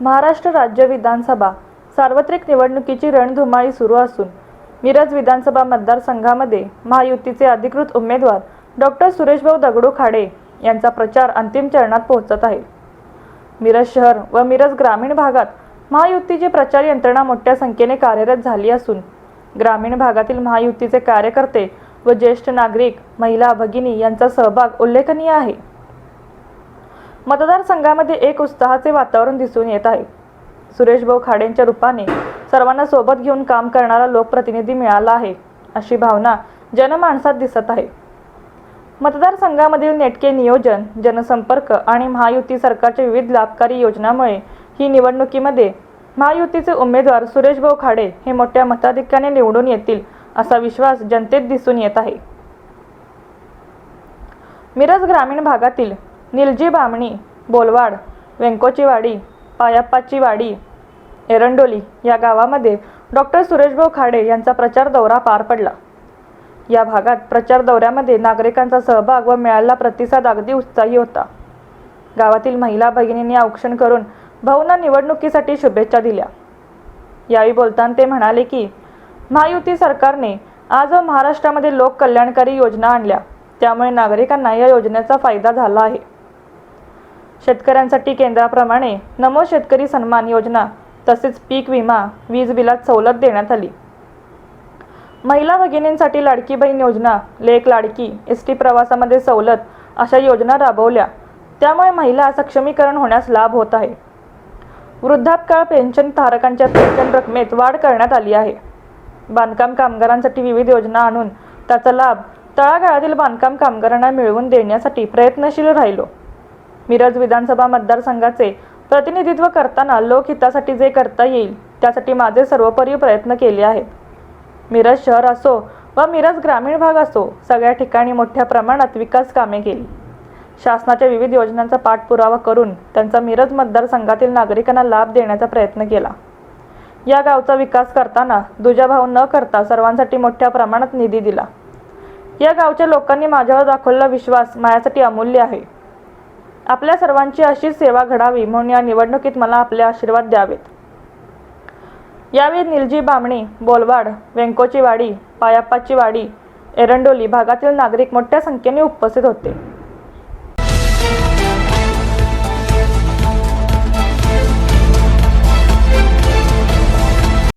महाराष्ट्र राज्य विधानसभा सार्वत्रिक निवडणुकीची रणधुमाळी सुरू असून मिरज विधानसभा मतदारसंघामध्ये महायुतीचे अधिकृत उमेदवार डॉक्टर सुरेशभाऊ दगडू खाडे यांचा प्रचार अंतिम चरणात पोहोचत आहे. मिरज शहर व मिरज ग्रामीण भागात महायुतीची प्रचार यंत्रणा मोठ्या संख्येने कार्यरत झाली असून ग्रामीण भागातील महायुतीचे कार्यकर्ते व ज्येष्ठ नागरिक महिला भगिनी यांचा सहभाग उल्लेखनीय आहे. मतदारसंघामध्ये एक उत्साहाचे वातावरण दिसून येत आहे. सुरेशभाऊ खाडेंच्या रूपाने सर्वांना सोबत घेऊन काम करणारा लोकप्रतिनिधी मिळाला आहे अशी भावना जनमानसात दिसत आहे. मतदारसंघामधील नेटके नियोजन जनसंपर्क आणि महायुती सरकारच्या विविध लाभकारी योजनामुळे ही निवडणुकीमध्ये महायुतीचे उमेदवार सुरेशभाऊ खाडे हे मोठ्या मताधिक्याने निवडून येतील असा विश्वास जनतेत दिसून येत आहे. मिरज ग्रामीण भागातील निलजी बामणी बोलवाड व्यंकोची वाडी पायाप्पाची वाडी एरंडोली या गावामध्ये डॉक्टर सुरेशभाऊ खाडे यांचा प्रचार दौरा पार पडला. या भागात प्रचार दौऱ्यामध्ये नागरिकांचा सहभाग व मिळालेला प्रतिसाद अगदी उत्साही होता. गावातील महिला भगिनींनी औक्षण करून भाऊंना निवडणुकीसाठी शुभेच्छा दिल्या. यावेळी बोलताना ते म्हणाले की महायुती सरकारने आज महाराष्ट्रामध्ये लोक कल्याणकारी योजना आणल्या. त्यामुळे नागरिकांना या योजनेचा फायदा झाला आहे. शेतकऱ्यांसाठी केंद्राप्रमाणे नमो शेतकरी सन्मान योजना तसेच पीक विमा वीज बिलात सवलत देण्यात आली. महिला भगिनींसाठी लाडकी बहीण योजना लेक लाडकी एस टी प्रवासामध्ये सवलत अशा योजना राबवल्या. त्यामुळे महिला सक्षमीकरण होण्यास लाभ होत आहे. वृद्धापकाळ पेन्शन धारकांच्या पेन्शन रकमेत वाढ करण्यात आली आहे. बांधकाम कामगारांसाठी विविध योजना आणून त्याचा लाभ तळागाळातील बांधकाम कामगारांना मिळवून देण्यासाठी प्रयत्नशील राहिलो. मिरज विधानसभा मतदारसंघाचे प्रतिनिधित्व करताना लोकहितासाठी जे करता येईल त्यासाठी माझे सर्वोपरी प्रयत्न केले आहेत. मिरज शहर असो व मिरज ग्रामीण भाग असो सगळ्या ठिकाणी मोठ्या प्रमाणात विकास कामे केली. शासनाच्या विविध योजनांचा पाठपुरावा करून त्यांचा मिरज मतदारसंघातील नागरिकांना लाभ देण्याचा प्रयत्न केला. या गावचा विकास करताना दुजाभाव न करता सर्वांसाठी मोठ्या प्रमाणात निधी दिला. या गावच्या लोकांनी माझ्यावर दाखवलेला विश्वास माझ्यासाठी अमूल्य आहे. आपल्या सर्वांची अशीच सेवा घडावी म्हणून या निवडणुकीत मला आपले आशीर्वाद द्यावेत. यावेळी निलजी बामणी बोलवाड वेंकोची वाडी पायाप्पाची वाडी एरंडोली भागातील नागरिक मोठ्या संख्येने उपस्थित होते.